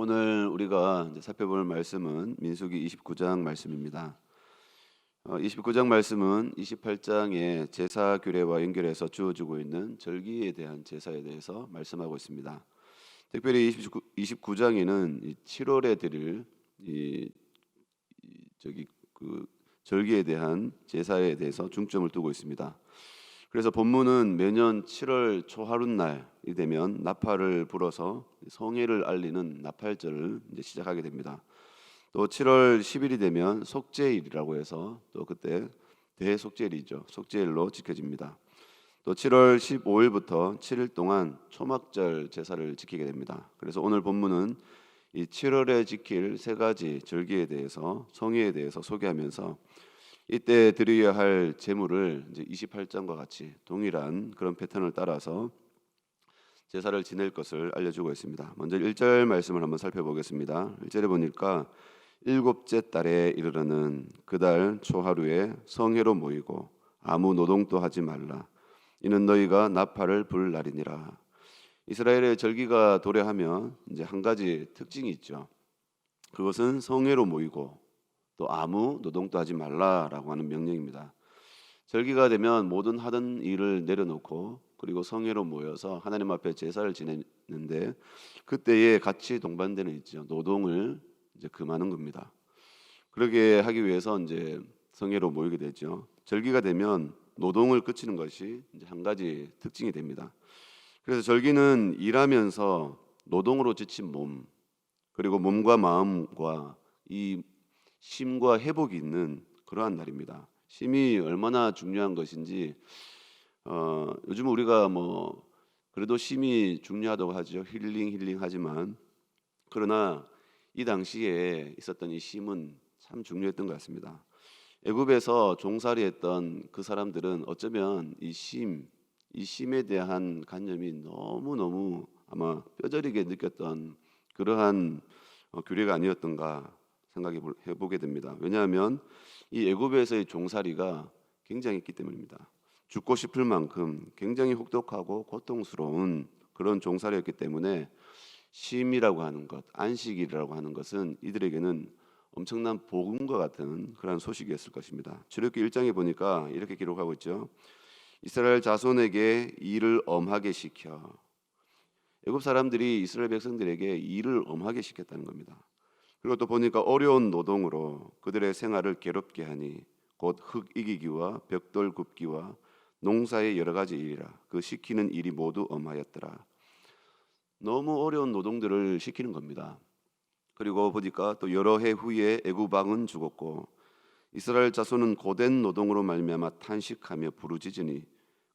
오늘 우리가 살펴볼 말씀은 민수기 29장 말씀입니다. 어, 29장 말씀은 28장의 제사 규례와 연결해서 주어지고 있는 절기에 대한 제사에 대해서 말씀하고 있습니다. 특별히 29, 29장에는 이 7월에 드릴 이, 이 저기 그 절기에 대한 제사에 대해서 중점을 두고 있습니다. 그래서 본문은 매년 7월 초하룻날이 되면 나팔을 불어서 성회를 알리는 나팔절을 이제 시작하게 됩니다. 또 7월 10일이 되면 속죄일이라고 해서 또 그때 대속죄일이죠. 속죄일로 지켜집니다. 또 7월 15일부터 7일 동안 초막절 제사를 지키게 됩니다. 그래서 오늘 본문은 이 7월에 지킬 세 가지 절기에 대해서 성회에 대해서 소개하면서 이때 드려야 할 제물을 이제 28장과 같이 동일한 그런 패턴을 따라서 제사를 지낼 것을 알려주고 있습니다. 먼저 1절 말씀을 한번 살펴보겠습니다. 1절에 보니까 일곱째 달에 이르러는 그달 초하루에 성회로 모이고 아무 노동도 하지 말라. 이는 너희가 나팔을 불 날이니라. 이스라엘의 절기가 도래하면 이제 한 가지 특징이 있죠. 그것은 성회로 모이고 또 아무 노동도 하지 말라라고 하는 명령입니다. 절기가 되면 모든 하던 일을 내려놓고 그리고 성회로 모여서 하나님 앞에 제사를 지내는데 그때에 같이 동반되는 있죠. 노동을 이제 금하는 겁니다. 그러게 하기 위해서 이제 성회로 모이게 되죠. 절기가 되면 노동을 그치는 것이 이제 한 가지 특징이 됩니다. 그래서 절기는 일하면서 노동으로 지친 몸 그리고 몸과 마음과 이 심과 회복이 있는 그러한 날입니다. 심이 얼마나 중요한 것인지 어, 요즘 우리가 뭐 그래도 심이 중요하다고 하죠. 힐링 힐링 하지만 그러나 이 당시에 있었던 이 심은 참 중요했던 것 같습니다. 애굽에서 종살이 했던 그 사람들은 어쩌면 이 심, 이 심에 대한 관념이 너무 너무 아마 뼈저리게 느꼈던 그러한 어, 규례가 아니었던가 생각해 보게 됩니다. 왜냐하면 이 애굽에서의 종살이가 굉장했기 때문입니다. 죽고 싶을 만큼 굉장히 혹독하고 고통스러운 그런 종살이였기 때문에 쉼이라고 하는 것, 안식이라고 하는 것은 이들에게는 엄청난 복음과 같은 그런 소식이었을 것입니다. 출애굽기 1장에 보니까 이렇게 기록하고 있죠. 이스라엘 자손에게 일을 엄하게 시켜 애굽 사람들이 이스라엘 백성들에게 일을 엄하게 시켰다는 겁니다. 그리고 또 보니까 어려운 노동으로 그들의 생활을 괴롭게 하니 곧 흙 이기기와 벽돌 굽기와 농사의 여러 가지 일이라 그 시키는 일이 모두 엄하였더라. 너무 어려운 노동들을 시키는 겁니다. 그리고 보니까 또 여러 해 후에 애굽 왕은 죽었고 이스라엘 자손은 고된 노동으로 말미암아 탄식하며 부르짖으니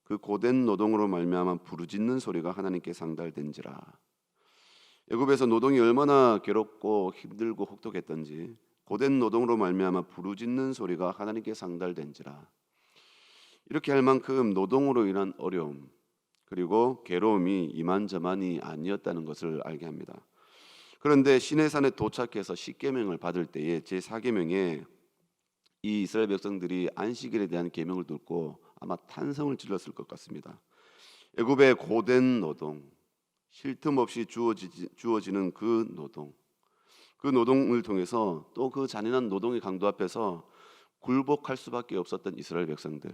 그 고된 노동으로 말미암아 부르짖는 소리가 하나님께 상달된지라. 애굽에서 노동이 얼마나 괴롭고 힘들고 혹독했던지 고된 노동으로 말미암아 부르짖는 소리가 하나님께 상달된지라. 이렇게 할 만큼 노동으로 인한 어려움 그리고 괴로움이 이만저만이 아니었다는 것을 알게 합니다. 그런데 시내산에 도착해서 십계명을 받을 때에 제 4계명에 이 이스라엘 백성들이 안식일에 대한 계명을 듣고 아마 탄성을 질렀을 것 같습니다. 애굽의 고된 노동, 쉴 틈 없이 주어지, 주어지는 그 노동, 그 노동을 통해서 또 그 잔인한 노동의 강도 앞에서 굴복할 수밖에 없었던 이스라엘 백성들.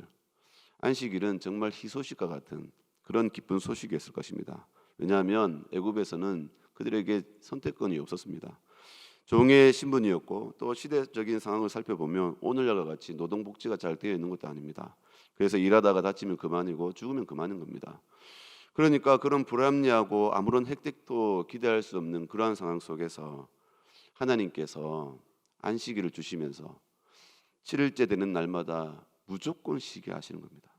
안식일은 정말 희소식과 같은 그런 기쁜 소식이었을 것입니다. 왜냐하면 애굽에서는 그들에게 선택권이 없었습니다. 종의 신분이었고 또 시대적인 상황을 살펴보면 오늘날과 같이 노동 복지가 잘 되어 있는 것도 아닙니다. 그래서 일하다가 다치면 그만이고 죽으면 그만인 겁니다. 그러니까 그런 불합리하고 아무런 혜택도 기대할 수 없는 그러한 상황 속에서 하나님께서 안식일을 주시면서 7일째 되는 날마다 무조건 쉬게 하시는 겁니다.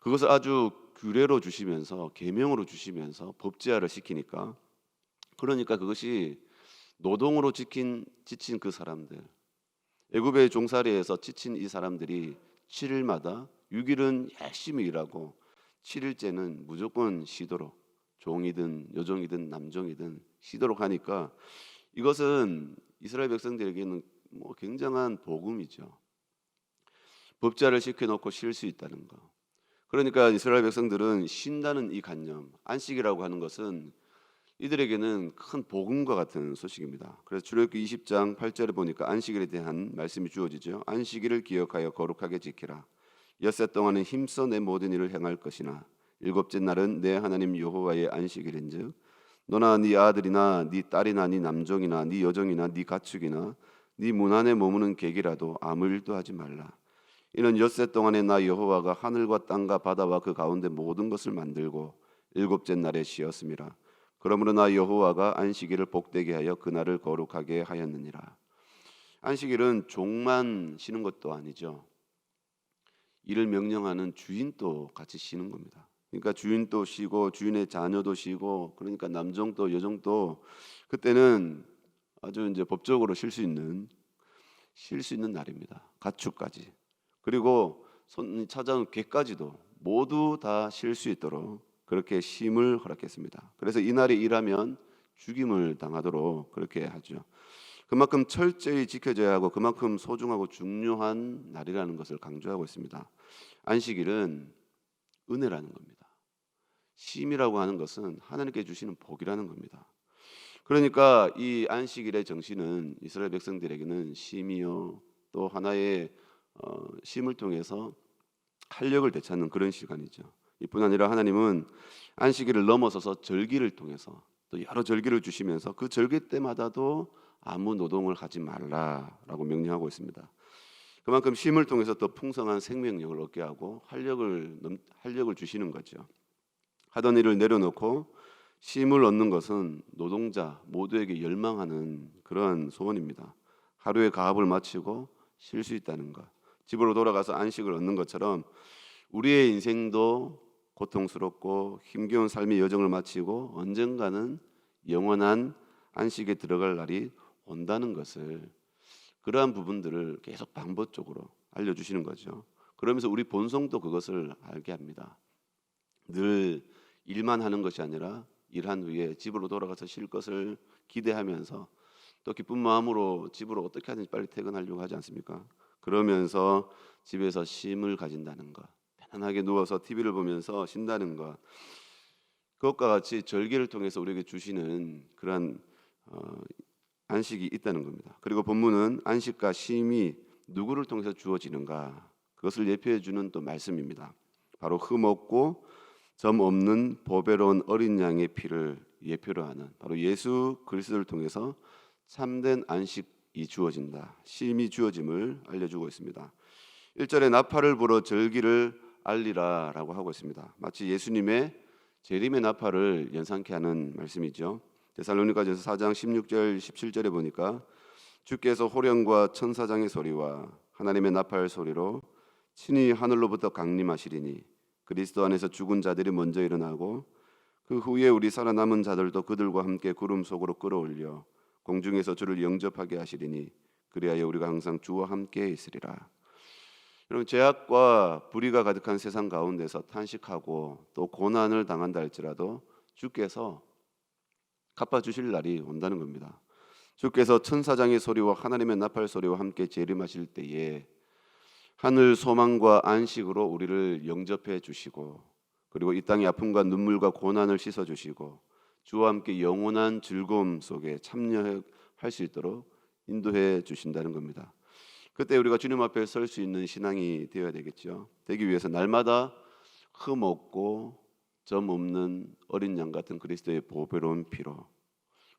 그것을 아주 규례로 주시면서 계명으로 주시면서 법제화를 시키니까 그러니까 그것이 노동으로 지킨 지친 그 사람들 애굽의 종살이에서 지친 이 사람들이 7일마다 6일은 열심히 일하고 7일째는 무조건 쉬도록 종이든 여종이든 남종이든 쉬도록 하니까 이것은 이스라엘 백성들에게는 뭐 굉장한 복음이죠. 법자를 시켜놓고 쉴 수 있다는 거. 그러니까 이스라엘 백성들은 쉰다는 이 관념, 안식이라고 하는 것은 이들에게는 큰 복음과 같은 소식입니다. 그래서 출애굽기 20장 8절에 보니까 안식일에 대한 말씀이 주어지죠. 안식일을 기억하여 거룩하게 지키라. 엿새 동안은 힘써 내 모든 일을 행할 것이나 일곱째 날은 내 하나님 여호와의 안식일인즉 너나 네 아들이나 네 딸이나 네 남종이나 네 여종이나 네 가축이나 네 문 안에 머무는 객이라도 아무 일도 하지 말라. 이는 엿새 동안에 나 여호와가 하늘과 땅과 바다와 그 가운데 모든 것을 만들고 일곱째 날에 쉬었음이라. 그러므로 나 여호와가 안식일을 복되게 하여 그날을 거룩하게 하였느니라. 안식일은 종만 쉬는 것도 아니죠. 일을 명령하는 주인도 같이 쉬는 겁니다. 그러니까 주인도 쉬고 주인의 자녀도 쉬고 그러니까 남종도 여종도 그때는 아주 이제 법적으로 쉴 수 있는 쉴 수 있는 날입니다. 가축까지 그리고 손 찾아온 개까지도 모두 다 쉴 수 있도록 그렇게 쉼을 허락했습니다. 그래서 이 날에 일하면 죽임을 당하도록 그렇게 하죠. 그만큼 철저히 지켜져야 하고 그만큼 소중하고 중요한 날이라는 것을 강조하고 있습니다. 안식일은 은혜라는 겁니다. 쉼이라고 하는 것은 하나님께 주시는 복이라는 겁니다. 그러니까 이 안식일의 정신은 이스라엘 백성들에게는 쉼이요 또 하나의 어, 쉼을 통해서 활력을 되찾는 그런 시간이죠. 이뿐 아니라 하나님은 안식일을 넘어서서 절기를 통해서 또 여러 절기를 주시면서 그 절기 때마다도 아무 노동을 하지 말라라고 명령하고 있습니다. 그만큼 쉼을 통해서 더 풍성한 생명력을 얻게 하고 활력을 넘- 활력을 주시는 거죠. 하던 일을 내려놓고 쉼을 얻는 것은 노동자 모두에게 열망하는 그러한 소원입니다. 하루의 가업을 마치고 쉴 수 있다는 것. 집으로 돌아가서 안식을 얻는 것처럼 우리의 인생도 고통스럽고 힘겨운 삶의 여정을 마치고 언젠가는 영원한 안식에 들어갈 날이 온다는 것을 그러한 부분들을 계속 반복적으로 알려주시는 거죠. 그러면서 우리 본성도 그것을 알게 합니다. 늘 일만 하는 것이 아니라 일한 후에 집으로 돌아가서 쉴 것을 기대하면서 또 기쁜 마음으로 집으로 어떻게 하든지 빨리 퇴근하려고 하지 않습니까? 그러면서 집에서 쉼을 가진다는 것, 편안하게 누워서 TV를 보면서 쉰다는 것, 그것과 같이 절기를 통해서 우리에게 주시는 그러한 어, 안식이 있다는 겁니다. 그리고 본문은 안식과 쉼이 누구를 통해서 주어지는가 그것을 예표해 주는 또 말씀입니다. 바로 흠없고 점 없는 보배로운 어린 양의 피를 예표로 하는 바로 예수 그리스도를 통해서 참된 안식이 주어진다. 쉼이 주어짐을 알려주고 있습니다. 1절에 나팔을 불어 절기를 알리라라고 하고 있습니다. 마치 예수님의 재림의 나팔을 연상케 하는 말씀이죠. 데살로니가전서 4장 16절 17절에 보니까 주께서 호령과 천사장의 소리와 하나님의 나팔 소리로 친히 하늘로부터 강림하시리니 그리스도 안에서 죽은 자들이 먼저 일어나고 그 후에 우리 살아남은 자들도 그들과 함께 구름 속으로 끌어올려 공중에서 주를 영접하게 하시리니 그리하여 우리가 항상 주와 함께 있으리라. 여러분 죄악과 불의가 가득한 세상 가운데서 탄식하고 또 고난을 당한다 할지라도 주께서 갚아 주실 날이 온다는 겁니다. 주께서 천사장의 소리와 하나님의 나팔 소리와 함께 재림하실 때에 하늘 소망과 안식으로 우리를 영접해 주시고 그리고 이 땅의 아픔과 눈물과 고난을 씻어 주시고 주와 함께 영원한 즐거움 속에 참여할 수 있도록 인도해 주신다는 겁니다. 그때 우리가 주님 앞에 설 수 있는 신앙이 되어야 되겠죠. 되기 위해서 날마다 흠 없고 점 없는 어린 양 같은 그리스도의 보배로운 피로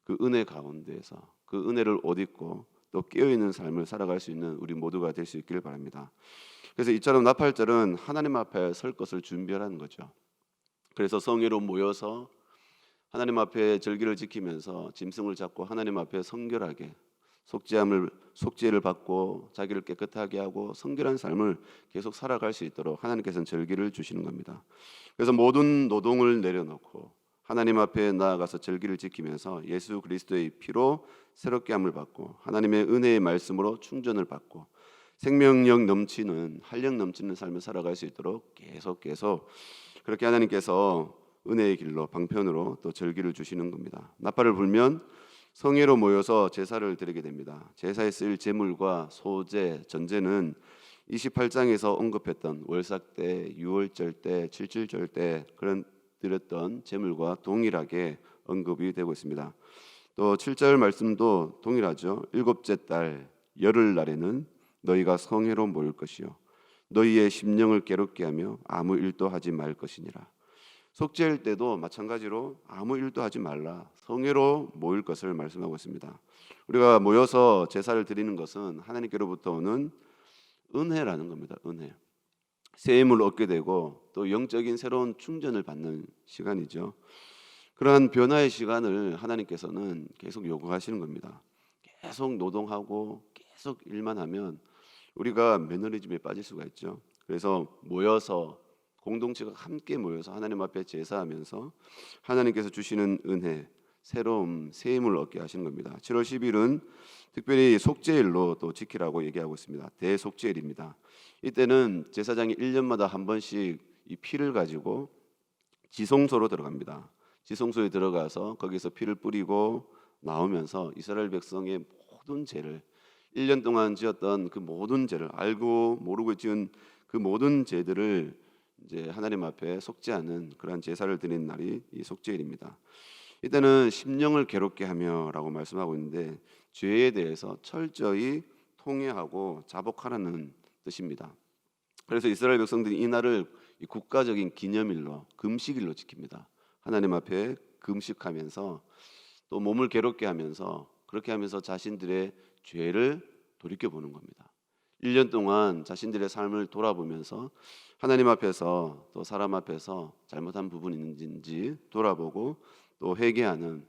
그 은혜 가운데에서 그 은혜를 옷 입고 또 깨어 있는 삶을 살아갈 수 있는 우리 모두가 될 수 있기를 바랍니다. 그래서 이처럼 나팔절은 하나님 앞에 설 것을 준비하라는 거죠. 그래서 성회로 모여서 하나님 앞에 절기를 지키면서 짐승을 잡고 하나님 앞에 성결하게 속죄함을 속죄를 받고 자기를 깨끗하게 하고 성결한 삶을 계속 살아갈 수 있도록 하나님께서는 절기를 주시는 겁니다. 그래서 모든 노동을 내려놓고 하나님 앞에 나아가서 절기를 지키면서 예수 그리스도의 피로 새롭게 함을 받고 하나님의 은혜의 말씀으로 충전을 받고 생명력 넘치는 활력 넘치는 삶을 살아갈 수 있도록 계속 계속 그렇게 하나님께서 은혜의 길로 방편으로 또 절기를 주시는 겁니다. 나팔을 불면 성회로 모여서 제사를 드리게 됩니다. 제사에 쓰일 제물과 소제, 전제는 28장에서 언급했던 월삭 때, 유월절 때, 칠칠절 때 그런 드렸던 제물과 동일하게 언급이 되고 있습니다. 또 7절 말씀도 동일하죠. 일곱째 달 열흘 날에는 너희가 성회로 모일 것이요 너희의 심령을 괴롭게 하며 아무 일도 하지 말 것이니라. 속죄일 때도 마찬가지로 아무 일도 하지 말라. 성회로 모일 것을 말씀하고 있습니다. 우리가 모여서 제사를 드리는 것은 하나님께로부터 오는 은혜라는 겁니다. 은혜. 새 힘을 얻게 되고 또 영적인 새로운 충전을 받는 시간이죠. 그러한 변화의 시간을 하나님께서는 계속 요구하시는 겁니다. 계속 노동하고 계속 일만 하면 우리가 매너리즘에 빠질 수가 있죠. 그래서 모여서 공동체가 함께 모여서 하나님 앞에 제사하면서 하나님께서 주시는 은혜, 새로움, 새 힘을 얻게 하시는 겁니다. 7월 10일은 특별히 속죄일로 또 지키라고 얘기하고 있습니다. 대속죄일입니다. 이때는 제사장이 1년마다 한 번씩 이 피를 가지고 지성소로 들어갑니다. 지성소에 들어가서 거기서 피를 뿌리고 나오면서 이스라엘 백성의 모든 죄를 1년 동안 지었던 그 모든 죄를 알고 모르고 지은 그 모든 죄들을 이제 하나님 앞에 속죄하는 그러한 제사를 드리는 날이 이 속죄일입니다. 이때는 심령을 괴롭게 하며라고 말씀하고 있는데 죄에 대해서 철저히 통회하고 자복하라는 뜻입니다. 그래서 이스라엘 백성들이 이 날을 이 국가적인 기념일로 금식일로 지킵니다. 하나님 앞에 금식하면서 또 몸을 괴롭게 하면서 그렇게 하면서 자신들의 죄를 돌이켜 보는 겁니다. 1년 동안 자신들의 삶을 돌아보면서 하나님 앞에서 또 사람 앞에서 잘못한 부분이 있는지 돌아보고 또 회개하는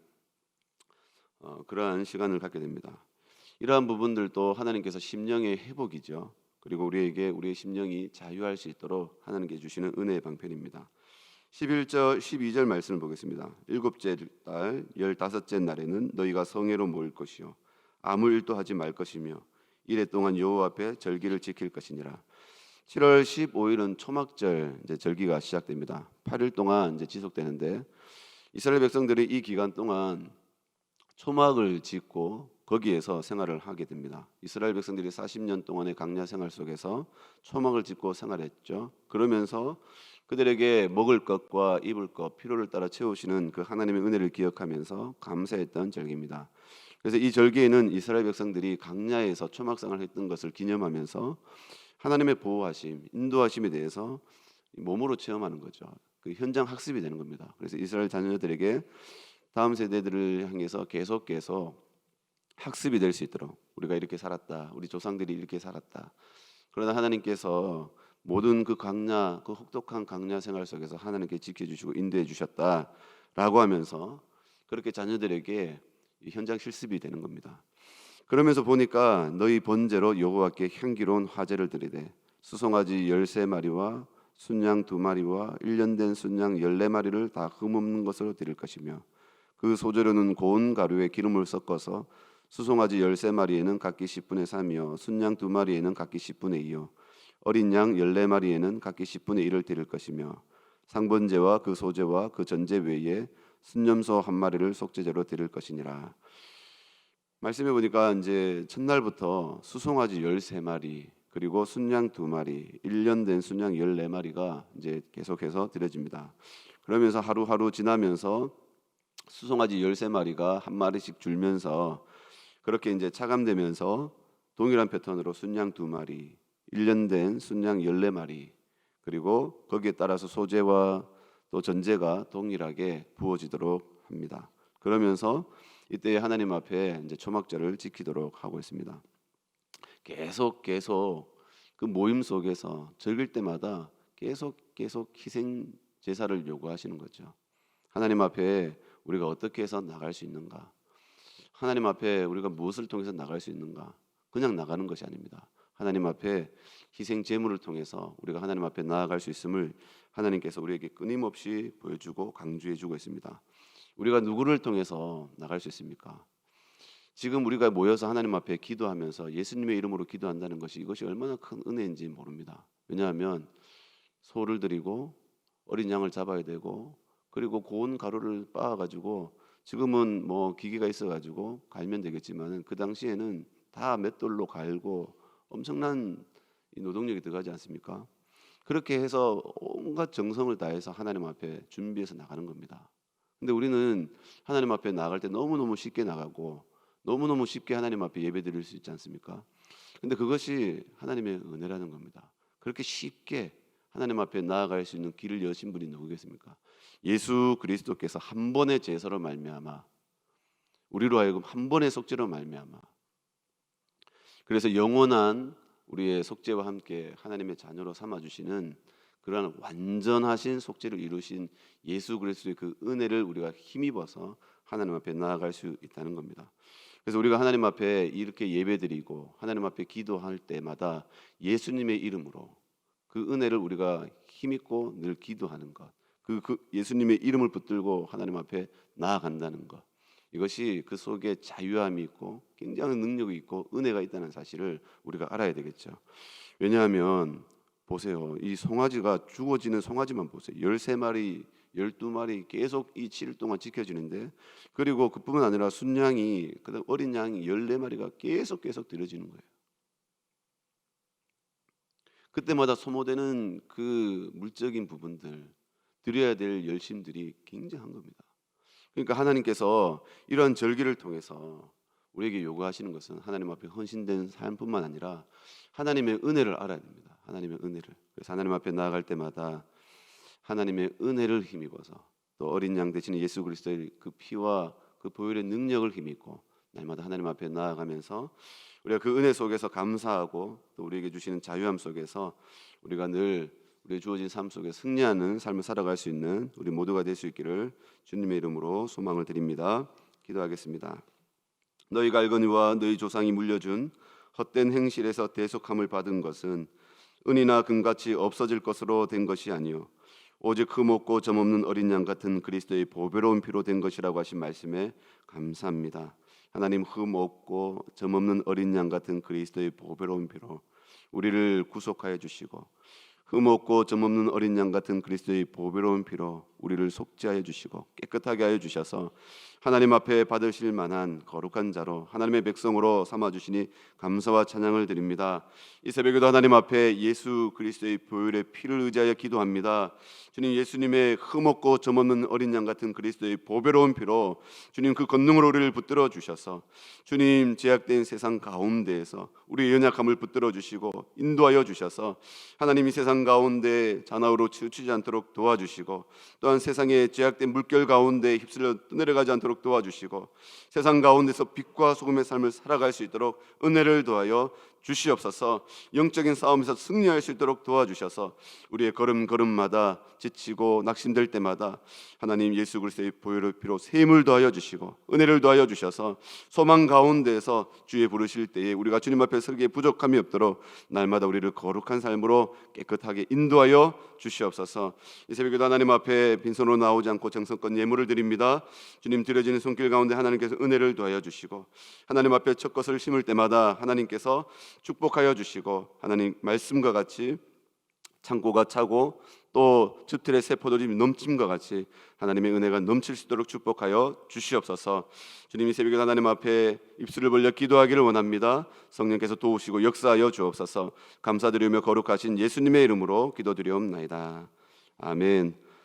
어, 그러한 시간을 갖게 됩니다. 이러한 부분들도 하나님께서 심령의 회복이죠. 그리고 우리에게 우리의 심령이 자유할 수 있도록 하나님께 주시는 은혜의 방편입니다. 11절 12절 말씀을 보겠습니다. 일곱째 달 열다섯째 날에는 너희가 성회로 모일 것이요 아무 일도 하지 말 것이며 이래 동안 여호와 앞에 절기를 지킬 것이니라. 7월 15일은 초막절 이제 절기가 시작됩니다. 8일 동안 이제 지속되는데 이스라엘 백성들이 이 기간 동안 초막을 짓고 거기에서 생활을 하게 됩니다. 이스라엘 백성들이 40년 동안의 강야 생활 속에서 초막을 짓고 생활했죠. 그러면서 그들에게 먹을 것과 입을 것 필요를 따라 채우시는 그 하나님의 은혜를 기억하면서 감사했던 절기입니다. 그래서 이 절기에는 이스라엘 백성들이 강야에서 초막 생활을 했던 것을 기념하면서 하나님의 보호하심, 인도하심에 대해서 몸으로 체험하는 거죠. 그 현장 학습이 되는 겁니다. 그래서 이스라엘 자녀들에게 다음 세대들을 향해서 계속 계속 학습이 될 수 있도록 우리가 이렇게 살았다. 우리 조상들이 이렇게 살았다. 그러나 하나님께서 모든 그 강야, 그 혹독한 강야 생활 속에서 하나님께 지켜주시고 인도해 주셨다라고 하면서 그렇게 자녀들에게 이 현장 실습이 되는 겁니다. 그러면서 보니까 너희 번제로 여호와께 향기로운 화제를 드리되 수송아지 열세 마리와 순양 두 마리와 일년 된 순양 열네 마리를 다 흠없는 것으로 드릴 것이며 그 소재로는 고운 가루에 기름을 섞어서 수송아지 열세 마리에는 각기 10분의 3이요 순양 두 마리에는 각기 10분의 2요 어린 양 열네 마리에는 각기 10분의 1을 드릴 것이며 상번제와 그 소제와 그 전제 외에 순념소 한 마리를 속죄제로 드릴 것이니라. 말씀해 보니까 이제 첫날부터 수송아지 열세 마리 그리고 순양 두 마리, 1년 된 순양 열네 마리가 이제 계속해서 드려집니다. 그러면서 하루하루 지나면서 수송아지 열세 마리가 한 마리씩 줄면서 그렇게 이제 차감되면서 동일한 패턴으로 순양 두 마리, 1년 된 순양 14마리 그리고 거기에 따라서 소재와 또 전제가 동일하게 부어지도록 합니다. 그러면서 이때 하나님 앞에 이제 초막절을 지키도록 하고 있습니다. 계속 계속 그 모임 속에서 즐길 때마다 계속 계속 희생 제사를 요구하시는 거죠. 하나님 앞에 우리가 어떻게 해서 나갈 수 있는가? 하나님 앞에 우리가 무엇을 통해서 나갈 수 있는가? 그냥 나가는 것이 아닙니다. 하나님 앞에 희생 제물을 통해서 우리가 하나님 앞에 나아갈 수 있음을 하나님께서 우리에게 끊임없이 보여주고 강조해 주고 있습니다. 우리가 누구를 통해서 나갈 수 있습니까? 지금 우리가 모여서 하나님 앞에 기도하면서 예수님의 이름으로 기도한다는 것이 이것이 얼마나 큰 은혜인지 모릅니다. 왜냐하면 소를 드리고 어린 양을 잡아야 되고 그리고 고운 가루를 빻아 가지고 지금은 뭐 기계가 있어 가지고 갈면 되겠지만은 그 당시에는 다 맷돌로 갈고 엄청난 노동력이 들어가지 않습니까? 그렇게 해서 온갖 정성을 다해서 하나님 앞에 준비해서 나가는 겁니다. 근데 우리는 하나님 앞에 나갈 때 너무너무 쉽게 나가고 너무너무 쉽게 하나님 앞에 예배 드릴 수 있지 않습니까? 근데 그것이 하나님의 은혜라는 겁니다. 그렇게 쉽게 하나님 앞에 나아갈 수 있는 길을 여신 분이 누구겠습니까? 예수 그리스도께서 한 번의 제사로 말미암아 우리로 하여금 한 번의 속죄로 말미암아 그래서 영원한 우리의 속죄와 함께 하나님의 자녀로 삼아 주시는 그러한 완전하신 속죄를 이루신 예수 그리스도의 그 은혜를 우리가 힘입어서 하나님 앞에 나아갈 수 있다는 겁니다. 그래서 우리가 하나님 앞에 이렇게 예배드리고 하나님 앞에 기도할 때마다 예수님의 이름으로 그 은혜를 우리가 힘입고 늘 기도하는 것, 그, 그 예수님의 이름을 붙들고 하나님 앞에 나아간다는 것, 이것이 그 속에 자유함이 있고 굉장한 능력이 있고 은혜가 있다는 사실을 우리가 알아야 되겠죠. 왜냐하면 보세요. 이 송아지가 죽어지는 송아지만 보세요. 13마리, 12마리 계속 이 7일 동안 지켜지는데 그리고 그뿐만 아니라 순양이 그다음 어린 양이 14마리가 계속 계속 들여지는 거예요. 그때마다 소모되는 그 물적인 부분들 드려야 될 열심들이 굉장한 겁니다. 그러니까 하나님께서 이러한 절기를 통해서 우리에게 요구하시는 것은 하나님 앞에 헌신된 삶뿐만 아니라 하나님의 은혜를 알아야 됩니다. 하나님의 은혜를. 그래서 하나님 앞에 나아갈 때마다 하나님의 은혜를 힘입어서 또 어린 양 대신 예수 그리스도의 그 피와 그 보혈의 능력을 힘입고 날마다 하나님 앞에 나아가면서 우리가 그 은혜 속에서 감사하고 또 우리에게 주시는 자유함 속에서 우리가 늘 우리의 주어진 삶 속에 승리하는 삶을 살아갈 수 있는 우리 모두가 될 수 있기를 주님의 이름으로 소망을 드립니다. 기도하겠습니다. 너희가 알거니와 너희 조상이 물려준 헛된 행실에서 대속함을 받은 것은 은이나 금같이 없어질 것으로 된 것이 아니요 오직 흠없고 점없는 어린 양 같은 그리스도의 보배로운 피로 된 것이라고 하신 말씀에 감사합니다. 하나님 흠없고 점없는 어린 양 같은 그리스도의 보배로운 피로 우리를 구속하여 주시고 흠없고 점없는 어린 양 같은 그리스도의 보배로운 피로 우리를 속죄하여 주시고 깨끗하게 하여 주셔서 하나님 앞에 받으실 만한 거룩한 자로 하나님의 백성으로 삼아 주시니 감사와 찬양을 드립니다. 이 새벽에도 하나님 앞에 예수 그리스도의 보혈의 피를 의지하여 기도합니다. 주님 예수님의 흠없고 점없는 어린 양 같은 그리스도의 보배로운 피로 주님 그 권능으로 우리를 붙들어 주셔서 주님 제약된 세상 가운데에서 우리의 연약함을 붙들어 주시고 인도하여 주셔서 하나님 이 세상 가운데 잔아우로 치우치지 않도록 도와주시고 또한 세상의 제약된 물결 가운데 휩쓸려 떠내려가지 않도록 도와주시고 세상 가운데서 빛과 소금의 삶을 살아갈 수 있도록 은혜를 도하여 주시옵소서. 영적인 싸움에서 승리할 수 있도록 도와주셔서 우리의 걸음걸음마다 지치고 낙심될 때마다 하나님 예수 그리스도의 보혈의 피로 세임을 더하여 주시고 은혜를 더하여 주셔서 소망 가운데에서 주의 부르실 때에 우리가 주님 앞에 설기에 부족함이 없도록 날마다 우리를 거룩한 삶으로 깨끗하게 인도하여 주시옵소서. 이 새벽에도 하나님 앞에 빈손으로 나오지 않고 정성껏 예물을 드립니다. 주님 드려지는 손길 가운데 하나님께서 은혜를 더하여 주시고 하나님 앞에 첫 것을 심을 때마다 하나님께서 축복하여 주시고 하나님 말씀과 같이 창고가 차고 또 즙틀의 세포들이 넘침과 같이 하나님의 은혜가 넘칠 수 있도록 축복하여 주시옵소서. 주님이 새벽에 하나님 앞에 입술을 벌려 기도하기를 원합니다. 성령께서 도우시고 역사하여 주옵소서. 감사드리며 거룩하신 예수님의 이름으로 기도드리옵나이다. 아멘.